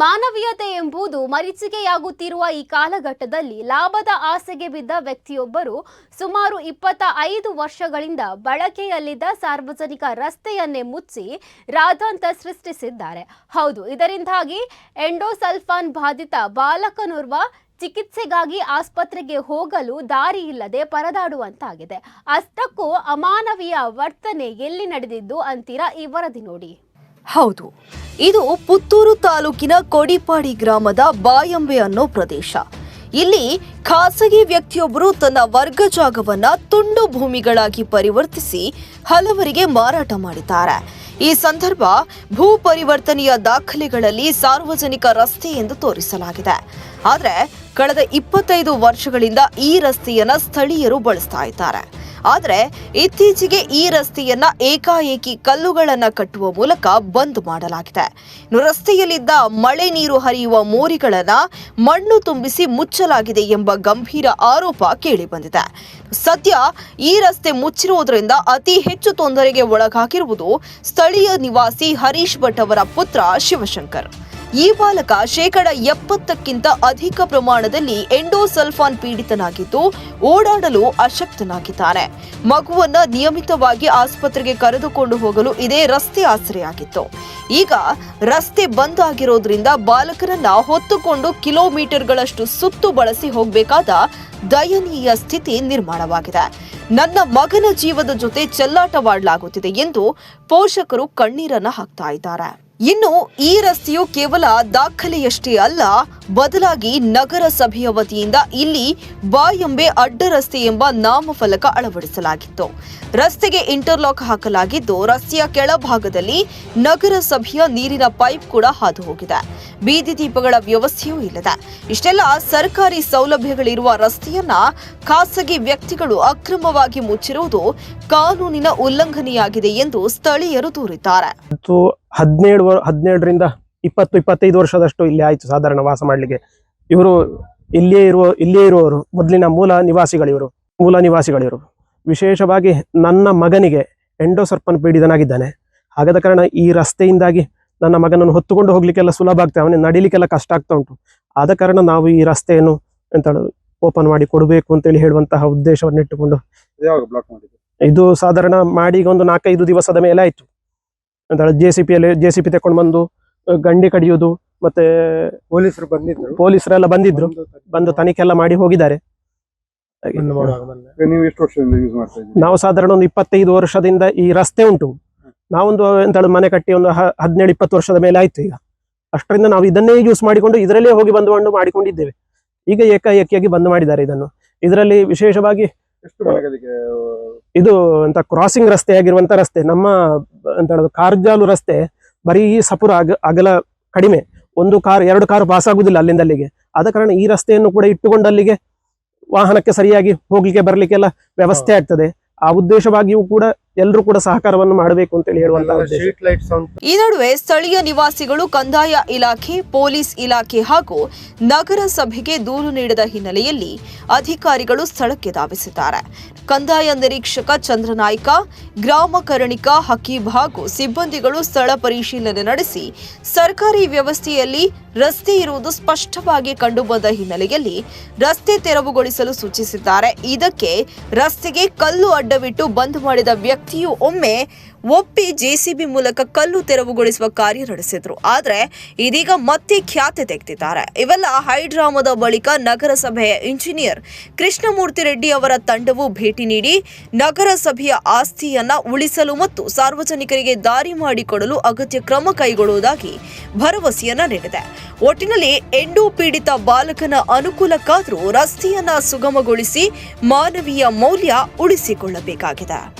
ಮಾನವೀಯತೆ ಎಂಬುದು ಮರೀಚಿಕೆಯಾಗುತ್ತಿರುವ ಈ ಕಾಲಘಟ್ಟದಲ್ಲಿ ಲಾಭದ ಆಸೆಗೆ ಬಿದ್ದ ವ್ಯಕ್ತಿಯೊಬ್ಬರು ಸುಮಾರು ಇಪ್ಪತ್ತ ಐದು ವರ್ಷಗಳಿಂದ ಬಳಕೆಯಲ್ಲಿದ್ದ ಸಾರ್ವಜನಿಕ ರಸ್ತೆಯನ್ನೇ ಮುಚ್ಚಿ ರಾಧಾಂತ ಸೃಷ್ಟಿಸಿದ್ದಾರೆ. ಹೌದು, ಇದರಿಂದಾಗಿ ಎಂಡೋಸಲ್ಫಾನ್ ಬಾಧಿತ ಬಾಲಕನೋರ್ವ ಚಿಕಿತ್ಸೆಗಾಗಿ ಆಸ್ಪತ್ರೆಗೆ ಹೋಗಲು ದಾರಿ ಇಲ್ಲದೆ ಪರದಾಡುವಂತಾಗಿದೆ. ಅಷ್ಟಕ್ಕೂ ಅಮಾನವೀಯ ವರ್ತನೆ ಎಲ್ಲಿ ನಡೆದಿದ್ದು ಅಂತೀರಾ ಈ ವರದಿ ನೋಡಿ. ಹೌದು, ಇದು ಪುತ್ತೂರು ತಾಲೂಕಿನ ಕೋಡಿಪಾಡಿ ಗ್ರಾಮದ ಬಾಯಂಬೆ ಅನ್ನೋ ಪ್ರದೇಶ. ಇಲ್ಲಿ ಖಾಸಗಿ ವ್ಯಕ್ತಿಯೊಬ್ಬರು ತನ್ನ ವರ್ಗ ಜಾಗವನ್ನ ತುಂಡು ಭೂಮಿಗಳಾಗಿ ಪರಿವರ್ತಿಸಿ ಹಲವರಿಗೆ ಮಾರಾಟ ಮಾಡಿದ್ದಾರೆ. ಈ ಸಂದರ್ಭ ಭೂ ಪರಿವರ್ತನೆಯ ದಾಖಲೆಗಳಲ್ಲಿ ಸಾರ್ವಜನಿಕ ರಸ್ತೆ ಎಂದು ತೋರಿಸಲಾಗಿದೆ. ಆದರೆ, ಕಳೆದ ಇಪ್ಪತ್ತೈದು ವರ್ಷಗಳಿಂದ ಈ ರಸ್ತೆಯನ್ನ ಸ್ಥಳೀಯರು ಬಳಸ್ತಾ ಇದ್ದಾರೆ. ಆದರೆ ಇತ್ತೀಚೆಗೆ ಈ ರಸ್ತೆಯನ್ನ ಏಕಾಏಕಿ ಕಲ್ಲುಗಳನ್ನು ಕಟ್ಟುವ ಮೂಲಕ ಬಂದ್ ಮಾಡಲಾಗಿದೆ. ರಸ್ತೆಯಲ್ಲಿದ್ದ ಮಳೆ ನೀರು ಹರಿಯುವ ಮೋರಿಗಳನ್ನ ಮಣ್ಣು ತುಂಬಿಸಿ ಮುಚ್ಚಲಾಗಿದೆ ಎಂಬ ಗಂಭೀರ ಆರೋಪ ಕೇಳಿಬಂದಿದೆ ಸದ್ಯ ಈ ರಸ್ತೆ ಮುಚ್ಚಿರುವುದರಿಂದ ಅತಿ ಹೆಚ್ಚು ತೊಂದರೆಗೆ ಒಳಗಾಗಿರುವುದು ಸ್ಥಳೀಯ ನಿವಾಸಿ ಹರೀಶ್ ಭಟ್ ಅವರ ಪುತ್ರ ಶಿವಶಂಕರ್. ಈ ಬಾಲಕ ಶೇಕಡ ಎಪ್ಪತ್ತಕ್ಕಿಂತ ಅಧಿಕ ಪ್ರಮಾಣದಲ್ಲಿ ಎಂಡೋಸಲ್ಫಾನ್ ಪೀಡಿತನಾಗಿದ್ದು ಓಡಾಡಲು ಅಶಕ್ತನಾಗಿದ್ದಾನೆ. ಮಗುವನ್ನ ನಿಯಮಿತವಾಗಿ ಆಸ್ಪತ್ರೆಗೆ ಕರೆದುಕೊಂಡು ಹೋಗಲು ಇದೇ ರಸ್ತೆ ಆಸರೆಯಾಗಿತ್ತು. ಈಗ ರಸ್ತೆ ಬಂದ್ ಆಗಿರೋದ್ರಿಂದ ಬಾಲಕರನ್ನ ಹೊತ್ತುಕೊಂಡು ಕಿಲೋಮೀಟರ್ಗಳಷ್ಟು ಸುತ್ತು ಬಳಸಿ ಹೋಗಬೇಕಾದ ದಯನೀಯ ಸ್ಥಿತಿ ನಿರ್ಮಾಣವಾಗಿದೆ. ನನ್ನ ಮಗನ ಜೀವದ ಜೊತೆ ಚೆಲ್ಲಾಟವಾಡಲಾಗುತ್ತಿದೆ ಎಂದು ಪೋಷಕರು ಕಣ್ಣೀರನ್ನ ಹಾಕ್ತಾ ಇದ್ದಾರೆ. ಇನ್ನು ಈ ರಸ್ತೆಯು ಕೇವಲ ದಾಖಲೆಯಷ್ಟೇ ಅಲ್ಲ ಬದಲಾಗಿ ನಗರಸಭೆಯ ವತಿಯಿಂದ ಇಲ್ಲಿ ಬಾಯಂಬೆ ಅಡ್ಡ ರಸ್ತೆ ಎಂಬ ನಾಮಫಲಕ ಅಳವಡಿಸಲಾಗಿತ್ತು. ರಸ್ತೆಗೆ ಇಂಟರ್ಲಾಕ್ ಹಾಕಲಾಗಿದ್ದು, ರಸ್ತೆಯ ಕೆಳಭಾಗದಲ್ಲಿ ನಗರಸಭೆಯ ನೀರಿನ ಪೈಪ್ ಕೂಡ ಹಾದು ಹೋಗಿದೆ ಬೀದಿ ದೀಪಗಳ ವ್ಯವಸ್ಥೆಯೂ ಇಲ್ಲದೆ. ಇಷ್ಟೆಲ್ಲ ಸರ್ಕಾರಿ ಸೌಲಭ್ಯಗಳಿರುವ ರಸ್ತೆಯನ್ನ ಖಾಸಗಿ ವ್ಯಕ್ತಿಗಳು ಅಕ್ರಮವಾಗಿ ಮುಚ್ಚಿರುವುದು ಕಾನೂನಿನ ಉಲ್ಲಂಘನೆಯಾಗಿದೆ ಎಂದು ಸ್ಥಳೀಯರು ದೂರಿದ್ದಾರೆ. ಹದಿನೇಳು ಹದಿನೇಳರಿಂದ ಇಪ್ಪತ್ತು ಇಪ್ಪತ್ತೈದು ವರ್ಷದಷ್ಟು ಇಲ್ಲಿ ಆಯಿತು ಸಾಧಾರಣ ವಾಸ ಮಾಡಲಿಕ್ಕೆ. ಇವರು ಇಲ್ಲಿಯೇ ಇರುವ ಇಲ್ಲಿಯೇ ಇರುವವರು ಮೊದಲಿನ ಮೂಲ ನಿವಾಸಿಗಳಿವರು ಮೂಲ ನಿವಾಸಿಗಳಿವರು ವಿಶೇಷವಾಗಿ ನನ್ನ ಮಗನಿಗೆ ಎಂಡೋಸರ್ಪನ್ ಪೀಡಿತನಾಗಿದ್ದಾನೆ. ಹಾಗಾದ ಕಾರಣ ಈ ರಸ್ತೆಯಿಂದಾಗಿ ನನ್ನ ಮಗನನ್ನು ಹೊತ್ತುಕೊಂಡು ಹೋಗ್ಲಿಕ್ಕೆಲ್ಲ ಸುಲಭ ಆಗ್ತದೆ ಅವನಿಗೆ ನಡಿಲಿಕ್ಕೆಲ್ಲ ಕಷ್ಟ ಆಗ್ತಾ ಉಂಟು. ಆದ ಕಾರಣ ನಾವು ಈ ರಸ್ತೆಯನ್ನು ಎಂತ ಓಪನ್ ಮಾಡಿ ಕೊಡಬೇಕು ಅಂತೇಳಿ ಹೇಳುವಂತಹ ಉದ್ದೇಶವನ್ನು ಇಟ್ಟುಕೊಂಡು ಯಾವಾಗ ಬ್ಲಾಕ್ ಮಾಡಿದ್ದು? ಇದು ಸಾಧಾರಣ ಮಾಡಿ ಒಂದು ನಾಲ್ಕೈದು ದಿವಸದ ಮೇಲೆ ಆಯಿತು. ಅಂತ ಜೆ ಸಿ ಪಿಯಲ್ಲಿ ಜೆ ಸಿ ಪಿ ತಗೊಂಡು ಬಂದು ಗಂಡಿ ಕಡಿಯೋದು ಮತ್ತೆ ಪೊಲೀಸರು ಬಂದಿದ್ರು. ಪೊಲೀಸರೆಲ್ಲ ಬಂದಿದ್ರು. ಬಂದು ತನಿಖೆ ಎಲ್ಲ ಮಾಡಿ ಹೋಗಿದ್ದಾರೆ. ಹಾಗೆ. ನೀವು ಎಷ್ಟು ವರ್ಷದಿಂದ ಯೂಸ್ ಮಾಡ್ತಾ ಇದ್ದೀರಿ? ನಾವು ಸಾಧಾರಣ ಒಂದು ಇಪ್ಪತ್ತೈದು ವರ್ಷದಿಂದ ಈ ರಸ್ತೆ ಉಂಟು. ನಾವೊಂದು ಎಂತ ಹೇಳುದು ಮನೆ ಕಟ್ಟಿ ಒಂದು ಹ- ಹದಿನೇಳು ಇಪ್ಪತ್ತು ವರ್ಷದ ಮೇಲೆ ಆಯ್ತು ಈಗ. ಅಷ್ಟರಿಂದ ನಾವು ಇದನ್ನೇ ಯೂಸ್ ಮಾಡಿಕೊಂಡು ಇದರಲ್ಲೇ ಹೋಗಿ ಬಂದು ಬಂದು ಮಾಡಿಕೊಂಡಿದ್ದೇವೆ. ಈಗ ಏಕಾಏಕಿಯಾಗಿ ಬಂದ್ ಮಾಡಿದ್ದಾರೆ ಇದನ್ನು. ಇದರಲ್ಲಿ ವಿಶೇಷವಾಗಿ ಎಷ್ಟು ಇದು ಅಂತ ಕ್ರಾಸಿಂಗ್ ರಸ್ತೆ ಆಗಿರುವಂತ ರಸ್ತೆ. ನಮ್ಮ ಎಂತ ಹೇಳೋದು ಕಾರ್ಜಾಲು ರಸ್ತೆ. ಬರೀ ಸಪುರ ಅಗ ಅಗಲ ಕಡಿಮೆ. ಒಂದು ಕಾರ್, ಎರಡು ಕಾರು ಪಾಸ್ ಆಗುವುದಿಲ್ಲ ಅಲ್ಲಿಂದ ಅಲ್ಲಿಗೆ ಆದ ಕಾರಣ ಈ ರಸ್ತೆಯನ್ನು ಕೂಡ ಇಟ್ಟುಕೊಂಡು ಅಲ್ಲಿಗೆ ವಾಹನಕ್ಕೆ ಸರಿಯಾಗಿ ಹೋಗ್ಲಿಕ್ಕೆ ಬರಲಿಕ್ಕೆಲ್ಲ ವ್ಯವಸ್ಥೆ ಆಗ್ತದೆ. ಆ ಉದ್ದೇಶವಾಗಿಯೂ ಕೂಡ ಎಲ್ಲರೂ ಕೂಡ ಸಹಕಾರವನ್ನು ಮಾಡಬೇಕು ಅಂತೇಳಿ ಹೇಳುವಂತ ಈ ನಡುವೆ ಸ್ಥಳೀಯ ನಿವಾಸಿಗಳು ಕಂದಾಯ ಇಲಾಖೆ ಪೊಲೀಸ್ ಇಲಾಖೆ ಹಾಗೂ ನಗರಸಭೆಗೆ ದೂರು ನೀಡಿದ ಹಿನ್ನೆಲೆಯಲ್ಲಿ ಅಧಿಕಾರಿಗಳು ಸ್ಥಳಕ್ಕೆ ಧಾವಿಸಿದ್ದಾರೆ. ಕಂದಾಯ ನಿರೀಕ್ಷಕ ಚಂದ್ರನಾಯ್ಕ ಗ್ರಾಮ ಕರಣಿಕ ಹಕೀಬ್ ಹಾಗೂ ಸಿಬ್ಬಂದಿಗಳು ಸ್ಥಳ ಪರಿಶೀಲನೆ ನಡೆಸಿ ಸರ್ಕಾರಿ ವ್ಯವಸ್ಥೆಯಲ್ಲಿ ರಸ್ತೆ ಇರುವುದು ಸ್ಪಷ್ಟವಾಗಿ ಕಂಡುಬಂದ ಹಿನ್ನೆಲೆಯಲ್ಲಿ ರಸ್ತೆ ತೆರವುಗೊಳಿಸಲು ಸೂಚಿಸಿದ್ದಾರೆ. ಇದಕ್ಕೆ ರಸ್ತೆಗೆ ಕಲ್ಲು ಅಡ್ಡವಿಟ್ಟು ಬಂದ್ ಮಾಡಿದ ವ್ಯಕ್ತಿಯು ಒಮ್ಮೆ ಒಪ್ಪಿ ಜೆಸಿಬಿ ಮೂಲಕ ಕಲ್ಲು ತೆರವುಗೊಳಿಸುವ ಕಾರ್ಯ ನಡೆಸಿದ್ರು. ಆದರೆ ಇದೀಗ ಮತ್ತೆ ಖ್ಯಾತೆ ತೆಗೆದಿದ್ದಾರೆ. ಇವೆಲ್ಲ ಹೈಡ್ರಾಮದ ಬಳಿಕ ನಗರಸಭೆಯ ಇಂಜಿನಿಯರ್ ಕೃಷ್ಣಮೂರ್ತಿ ರೆಡ್ಡಿ ಅವರ ತಂಡವು ಭೇಟಿ ನೀಡಿ ನಗರಸಭೆಯ ಆಸ್ತಿಯನ್ನ ಉಳಿಸಲು ಮತ್ತು ಸಾರ್ವಜನಿಕರಿಗೆ ದಾರಿ ಮಾಡಿಕೊಡಲು ಅಗತ್ಯ ಕ್ರಮ ಕೈಗೊಳ್ಳುವುದಾಗಿ ಭರವಸೆಯನ್ನ ನೀಡಿದೆ. ಒಟ್ಟಿನಲ್ಲಿ ಎಂಡೋ ಪೀಡಿತ ಬಾಲಕನ ಅನುಕೂಲಕ್ಕಾದರೂ ರಸ್ತೆಯನ್ನ ಸುಗಮಗೊಳಿಸಿ ಮಾನವೀಯ ಮೌಲ್ಯ ಉಳಿಸಿಕೊಳ್ಳಬೇಕಾಗಿದೆ.